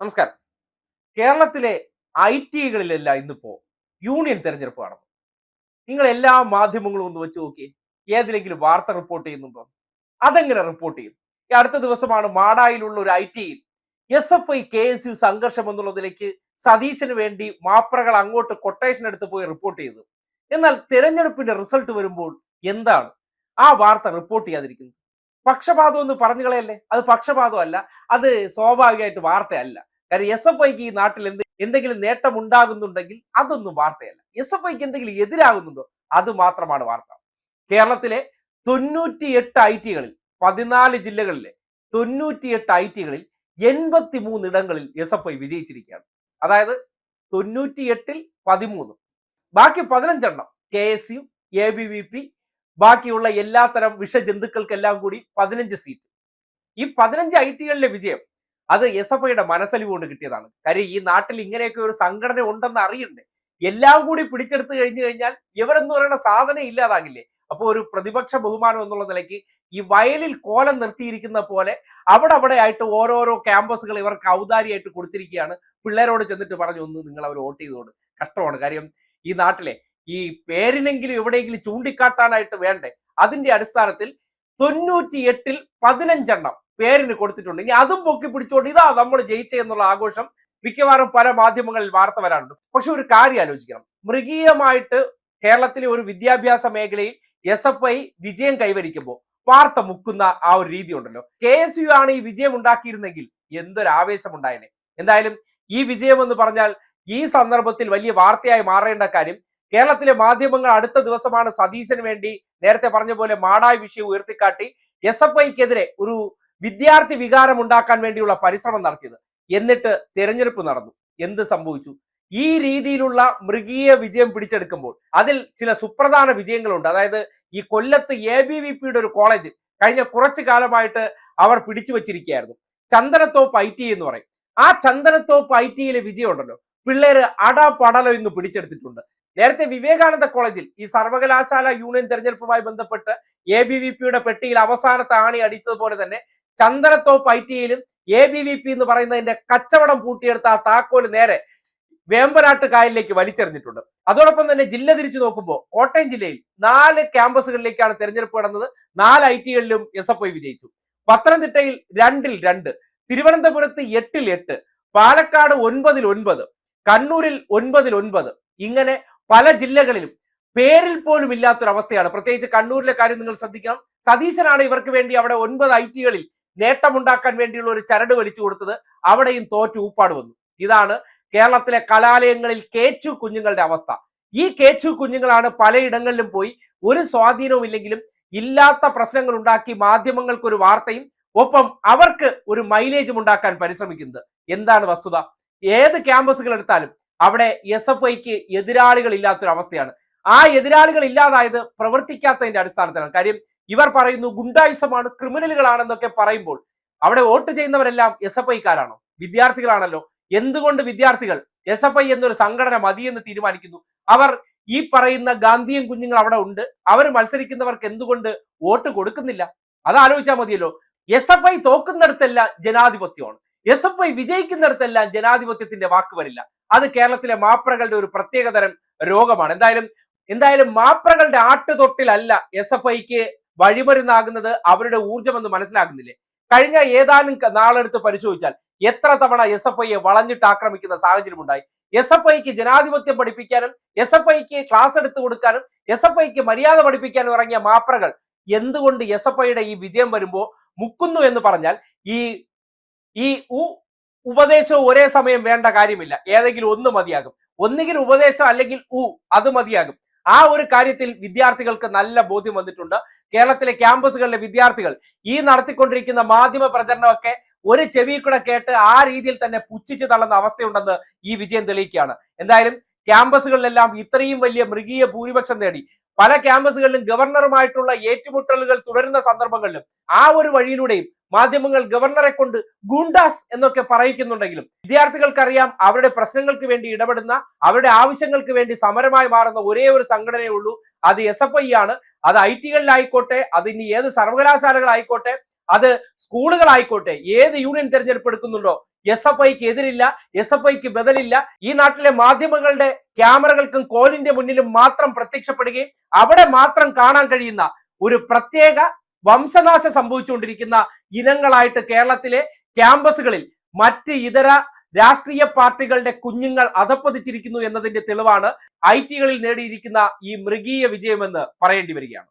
നമസ്കാരം. കേരളത്തിലെ ഐ ടികളിലെല്ലാം ഇന്നിപ്പോ യൂണിയൻ തെരഞ്ഞെടുപ്പ് നടന്നു നിങ്ങൾ എല്ലാ മാധ്യമങ്ങളും ഒന്ന് വെച്ച് നോക്കി. ഏതിലെങ്കിലും വാർത്ത റിപ്പോർട്ട് ചെയ്യുന്നുണ്ടോ? അതെങ്ങനെ റിപ്പോർട്ട് ചെയ്യും? ഈ അടുത്ത ദിവസമാണ് മാടായിലുള്ള ഒരു ഐ ടിയിൽ S F I K S U സംഘർഷം എന്നുള്ളതിലേക്ക് സതീശന് വേണ്ടി മാപ്രകൾ അങ്ങോട്ട് കൊട്ടേഷൻ എടുത്ത് പോയി റിപ്പോർട്ട് ചെയ്തു. എന്നാൽ തെരഞ്ഞെടുപ്പിന്റെ റിസൾട്ട് വരുമ്പോൾ എന്താണ്? ആ വാർത്ത റിപ്പോർട്ട് ചെയ്യാതിരിക്കുന്നത് പക്ഷപാതം എന്ന് പറഞ്ഞു കളയല്ലേ? അത് പക്ഷപാതമല്ല. അത് സ്വാഭാവികമായിട്ട് വാർത്തയല്ല. കാര്യം എസ് എഫ് ഐക്ക് ഈ നാട്ടിൽ എന്ത് എന്തെങ്കിലും നേട്ടം ഉണ്ടാകുന്നുണ്ടെങ്കിൽ അതൊന്നും വാർത്തയല്ല. എസ് എഫ് ഐക്ക് എന്തെങ്കിലും എതിരാകുന്നുണ്ടോ അത് മാത്രമാണ് വാർത്ത. കേരളത്തിലെ തൊണ്ണൂറ്റിയെട്ട് ഐ ടികളിൽ പതിനാല് ജില്ലകളിലെ തൊണ്ണൂറ്റിയെട്ട് ഐ ടികളിൽ എൺപത്തി മൂന്ന് ഇടങ്ങളിൽ എസ് എഫ് ഐ വിജയിച്ചിരിക്കുകയാണ്. അതായത് തൊണ്ണൂറ്റിയെട്ടിൽ പതിമൂന്ന്. ബാക്കി പതിനഞ്ചെണ്ണം K S U A B V P ബാക്കിയുള്ള എല്ലാത്തരം വിഷജന്തുക്കൾക്കെല്ലാം കൂടി പതിനഞ്ച് സീറ്റ്. ഈ പതിനഞ്ച് ഐ ടികളിലെ വിജയം അത് എസ് എഫ് ഐയുടെ മനസ്സലിവ് കൊണ്ട് കിട്ടിയതാണ്. കാര്യം ഈ നാട്ടിൽ ഇങ്ങനെയൊക്കെ ഒരു സംഘടന ഉണ്ടെന്ന് അറിയണ്ടേ? എല്ലാം കൂടി പിടിച്ചെടുത്തു കഴിഞ്ഞു കഴിഞ്ഞാൽ ഇവരെന്ന് പറയുന്ന സാധനം ഇല്ലാതാകില്ലേ? അപ്പോൾ ഒരു പ്രതിപക്ഷ ബഹുമാനം എന്നുള്ള നിലയ്ക്ക് ഈ വയലിൽ കോലം നിർത്തിയിരിക്കുന്ന പോലെ അവിടെ അവിടെ ആയിട്ട് ഓരോരോ ക്യാമ്പസുകൾ ഇവർക്ക് ഔദാരിയായിട്ട് കൊടുത്തിരിക്കുകയാണ്. പിള്ളേരോട് ചെന്നിട്ട് പറഞ്ഞു ഒന്ന് നിങ്ങൾ അവർ വോട്ട് ചെയ്തോണ്ട് കഷ്ടമാണ്. കാര്യം ഈ നാട്ടിലെ ഈ പേരിനെങ്കിലും എവിടെയെങ്കിലും ചൂണ്ടിക്കാട്ടാനായിട്ട് വേണ്ടേ? അതിന്റെ അടിസ്ഥാനത്തിൽ തൊണ്ണൂറ്റി എട്ടിൽ പതിനഞ്ചെണ്ണം പേരിന് കൊടുത്തിട്ടുണ്ട്. ഇനി അതും പൊക്കി പിടിച്ചുകൊണ്ട് ഇതാ നമ്മൾ ജയിച്ചേ എന്നുള്ള ആഘോഷം മിക്കവാറും പല മാധ്യമങ്ങളിൽ വാർത്ത വരാറുണ്ട്. പക്ഷെ ഒരു കാര്യം ആലോചിക്കണം. മൃഗീയമായിട്ട് കേരളത്തിലെ ഒരു വിദ്യാഭ്യാസ മേഖലയിൽ എസ് എഫ് ഐ വിജയം കൈവരിക്കുമ്പോൾ വാർത്ത മുക്കുന്ന ആ ഒരു രീതി ഉണ്ടല്ലോ കെ എസ് യു ആണ് ഈ വിജയം ഉണ്ടാക്കിയിരുന്നെങ്കിൽ എന്തൊരു ആവേശം ഉണ്ടായേനെ. എന്തായാലും ഈ വിജയം എന്ന് പറഞ്ഞാൽ ഈ സന്ദർഭത്തിൽ വലിയ വാർത്തയായി മാറേണ്ട കാര്യം കേരളത്തിലെ മാധ്യമങ്ങൾ അടുത്ത ദിവസമാണ് സതീശന് വേണ്ടി നേരത്തെ പറഞ്ഞ പോലെ മാടായി വിഷയം ഉയർത്തിക്കാട്ടി എസ് എഫ് ഐക്കെതിരെ ഒരു വിദ്യാർത്ഥി വികാരം ഉണ്ടാക്കാൻ വേണ്ടിയുള്ള പരിശ്രമം നടത്തിയത്. എന്നിട്ട് തിരഞ്ഞെടുപ്പ് നടന്നു. എന്ത് സംഭവിച്ചു? ഈ രീതിയിലുള്ള മൃഗീയ വിജയം പിടിച്ചെടുക്കുമ്പോൾ അതിൽ ചില സുപ്രധാന വിജയങ്ങളുണ്ട്. അതായത് ഈ കൊല്ലത്ത് എ ബി വി പിയുടെ ഒരു കോളേജ് കഴിഞ്ഞ കുറച്ചു കാലമായിട്ട് അവർ പിടിച്ചു വെച്ചിരിക്കുകയായിരുന്നു. ചന്ദനത്തോപ്പ് ഐ ടി എന്ന് പറയും. ആ ചന്ദനത്തോപ്പ് ഐ ടിയിലെ വിജയം ഉണ്ടല്ലോ. പിള്ളേര് അട പടലോ ഇന്ന് പിടിച്ചെടുത്തിട്ടുണ്ട്. നേരത്തെ വിവേകാനന്ദ കോളേജിൽ ഈ സർവകലാശാല യൂണിയൻ തെരഞ്ഞെടുപ്പുമായി ബന്ധപ്പെട്ട് എ ബി വി പിയുടെ പെട്ടിയിൽ അവസാനത്തെ ആണി അടിച്ചതുപോലെ തന്നെ ചന്ദനത്തോപ്പ് ഐ ടിയിലും എ ബി വി പി എന്ന് പറയുന്നതിന്റെ കച്ചവടം പൂട്ടിയെടുത്ത ആ താക്കോൽ നേരെ വേമ്പനാട്ട് കായലിലേക്ക് വലിച്ചെറിഞ്ഞിട്ടുണ്ട്. അതോടൊപ്പം തന്നെ ജില്ല തിരിച്ചു നോക്കുമ്പോൾ കോട്ടയം ജില്ലയിൽ നാല് ക്യാമ്പസുകളിലേക്കാണ് തെരഞ്ഞെടുപ്പ് നടന്നത്. നാല് ഐ ടികളിലും എസ് എഫ് ഐ വിജയിച്ചു. പത്തനംതിട്ടയിൽ രണ്ടിൽ രണ്ട് തിരുവനന്തപുരത്ത് എട്ടിൽ എട്ട് പാലക്കാട് ഒൻപതിൽ ഒൻപത് കണ്ണൂരിൽ ഒൻപതിൽ ഒൻപത്. ഇങ്ങനെ പല ജില്ലകളിലും പേരിൽ പോലും ഇല്ലാത്തൊരവസ്ഥയാണ്. പ്രത്യേകിച്ച് കണ്ണൂരിലെ കാര്യം നിങ്ങൾ ശ്രദ്ധിക്കണം. സതീശനാണ് ഇവർക്ക് വേണ്ടി അവിടെ ഒൻപത് ഐ ടികളിൽ നേട്ടമുണ്ടാക്കാൻ വേണ്ടിയുള്ള ഒരു ചരട് വലിച്ചു കൊടുത്തത് അവിടെയും തോറ്റു ഊപ്പാട് വന്നു. ഇതാണ് കേരളത്തിലെ കലാലയങ്ങളിൽ കേച്ചു കുഞ്ഞുങ്ങളുടെ അവസ്ഥ. ഈ കേച്ചു കുഞ്ഞുങ്ങളാണ് പലയിടങ്ങളിലും പോയി ഒരു സ്വാധീനവും ഇല്ലെങ്കിലും ഇല്ലാത്ത പ്രശ്നങ്ങൾ ഉണ്ടാക്കി മാധ്യമങ്ങൾക്ക് ഒരു വാർത്തയും ഒപ്പം അവർക്ക് ഒരു മൈലേജും ഉണ്ടാക്കാൻ പരിശ്രമിക്കുന്നത്. എന്താണ് വസ്തുത? ഏത് ക്യാമ്പസുകൾ എടുത്താലും അവിടെ എസ് എഫ് ഐക്ക് എതിരാളികൾ ഇല്ലാത്തൊരു അവസ്ഥയാണ് ആ എതിരാളികൾ ഇല്ലാതായത് പ്രവർത്തിക്കാത്തതിന്റെ അടിസ്ഥാനത്തിലാണ്. കാര്യം ഇവർ പറയുന്നു ഗുണ്ടായുസമാണ് ക്രിമിനലുകളാണെന്നൊക്കെ പറയുമ്പോൾ അവിടെ വോട്ട് ചെയ്യുന്നവരെല്ലാം എസ് എഫ് ഐക്കാരാണോ? വിദ്യാർത്ഥികളാണല്ലോ. എന്തുകൊണ്ട് വിദ്യാർത്ഥികൾ എസ് എഫ് ഐ എന്നൊരു സംഘടന മതിയെന്ന് തീരുമാനിക്കുന്നു? അവർ ഈ പറയുന്ന ഗാന്ധിയൻ കുഞ്ഞുങ്ങൾ അവിടെ ഉണ്ട്. അവർ മത്സരിക്കുന്നവർക്ക് എന്തുകൊണ്ട് വോട്ട് കൊടുക്കുന്നില്ല? അത് ആലോചിച്ചാൽ മതിയല്ലോ. എസ് എഫ് ഐ തോക്കുന്നിടത്തെല്ലാം ജനാധിപത്യമാണ്. എസ് എഫ് ഐ വിജയിക്കുന്നിടത്തെല്ലാം ജനാധിപത്യത്തിന്റെ വാക്ക് വരില്ല. അത് കേരളത്തിലെ മാപ്രകളുടെ ഒരു പ്രത്യേകതരം രോഗമാണ്. എന്തായാലും എന്തായാലും മാപ്രകളുടെ ആട്ടുതൊട്ടിലല്ല എസ് എഫ് ഐക്ക് വഴിമരുന്നാകുന്നത് അവരുടെ ഊർജമെന്ന് മനസ്സിലാകുന്നില്ലേ? കഴിഞ്ഞ ഏതാനും നാളെടുത്ത് പരിശോധിച്ചാൽ എത്ര തവണ എസ് എഫ് ഐയെ വളഞ്ഞിട്ട് ആക്രമിക്കുന്ന സാഹചര്യം ഉണ്ടായി എസ് എഫ് ഐക്ക് ജനാധിപത്യം പഠിപ്പിക്കാനും എസ് എഫ് ഐക്ക് ക്ലാസ് എടുത്തു കൊടുക്കാനും എസ് എഫ് ഐക്ക് മര്യാദ പഠിപ്പിക്കാനും ഇറങ്ങിയ മാപ്രകൾ എന്തുകൊണ്ട് എസ് എഫ് ഐയുടെ ഈ വിജയം വരുമ്പോൾ മുക്കുന്നു എന്ന് പറഞ്ഞാൽ ഈ ഈ ഉപദേശവും ഒരേ സമയം വേണ്ട കാര്യമില്ല. ഏതെങ്കിലും ഒന്ന് മതിയാകും. ഒന്നുകിൽ ഉപദേശം അല്ലെങ്കിൽ ഉ അത് മതിയാകും. ആ ഒരു കാര്യത്തിൽ വിദ്യാർത്ഥികൾക്ക് നല്ല ബോധ്യം വന്നിട്ടുണ്ട്. കേരളത്തിലെ ക്യാമ്പസുകളിലെ വിദ്യാർത്ഥികൾ ഈ നടത്തിക്കൊണ്ടിരിക്കുന്ന മാധ്യമ പ്രചരണമൊക്കെ ഒരു ചെവി കൂടെ കേട്ട് ആ രീതിയിൽ തന്നെ പുച്ഛിച്ചു തള്ളുന്ന അവസ്ഥയുണ്ടെന്ന് ഈ വിജയം തെളിയിക്കുകയാണ്. എന്തായാലും ക്യാമ്പസുകളിലെല്ലാം ഇത്രയും വലിയ മൃഗീയ ഭൂരിപക്ഷം നേടി. പല ക്യാമ്പസുകളിലും ഗവർണറുമായിട്ടുള്ള ഏറ്റുമുട്ടലുകൾ തുടരുന്ന സന്ദർഭങ്ങളിലും ആ ഒരു വഴിയിലൂടെയും മാധ്യമങ്ങൾ ഗവർണറെ കൊണ്ട് ഗുണ്ടാസ് എന്നൊക്കെ പറയിക്കുന്നുണ്ടെങ്കിലും വിദ്യാർത്ഥികൾക്കറിയാം അവരുടെ പ്രശ്നങ്ങൾക്ക് വേണ്ടി ഇടപെടുന്ന അവരുടെ ആവശ്യങ്ങൾക്ക് വേണ്ടി സമരമായി മാറുന്ന ഒരേ ഒരു സംഘടനയേ ഉള്ളൂ. അത് എസ് എഫ് ഐ ആണ്. അത് ഐ ടികളിലായിക്കോട്ടെ അത് ഇനി ഏത് സർവകലാശാലകളായിക്കോട്ടെ അത് സ്കൂളുകളായിക്കോട്ടെ ഏത് യൂണിയൻ തെരഞ്ഞെടുപ്പ് എടുക്കുന്നുണ്ടോ എസ് എഫ് ഐക്ക് എതിരില്ല എസ് എഫ് ഐക്ക് ബദലില്ല. ഈ നാട്ടിലെ മാധ്യമങ്ങളുടെ ക്യാമറകൾക്കും കോലിന്റെ മുന്നിലും മാത്രം പ്രത്യക്ഷപ്പെടുകയും അവിടെ മാത്രം കാണാൻ കഴിയുന്ന ഒരു പ്രത്യേക വംശനാശം സംഭവിച്ചുകൊണ്ടിരിക്കുന്ന ഇനങ്ങളായിട്ട് കേരളത്തിലെ ക്യാമ്പസുകളിൽ മറ്റ് ഇതര രാഷ്ട്രീയ പാർട്ടികളുടെ കുഞ്ഞുങ്ങൾ അധപ്പതിച്ചിരിക്കുന്നു എന്നതിന്റെ തെളിവാണ് ഐ ടികളിൽ നേടിയിരിക്കുന്ന ഈ മൃഗീയ വിജയമെന്ന് പറയേണ്ടി വരികയാണ്.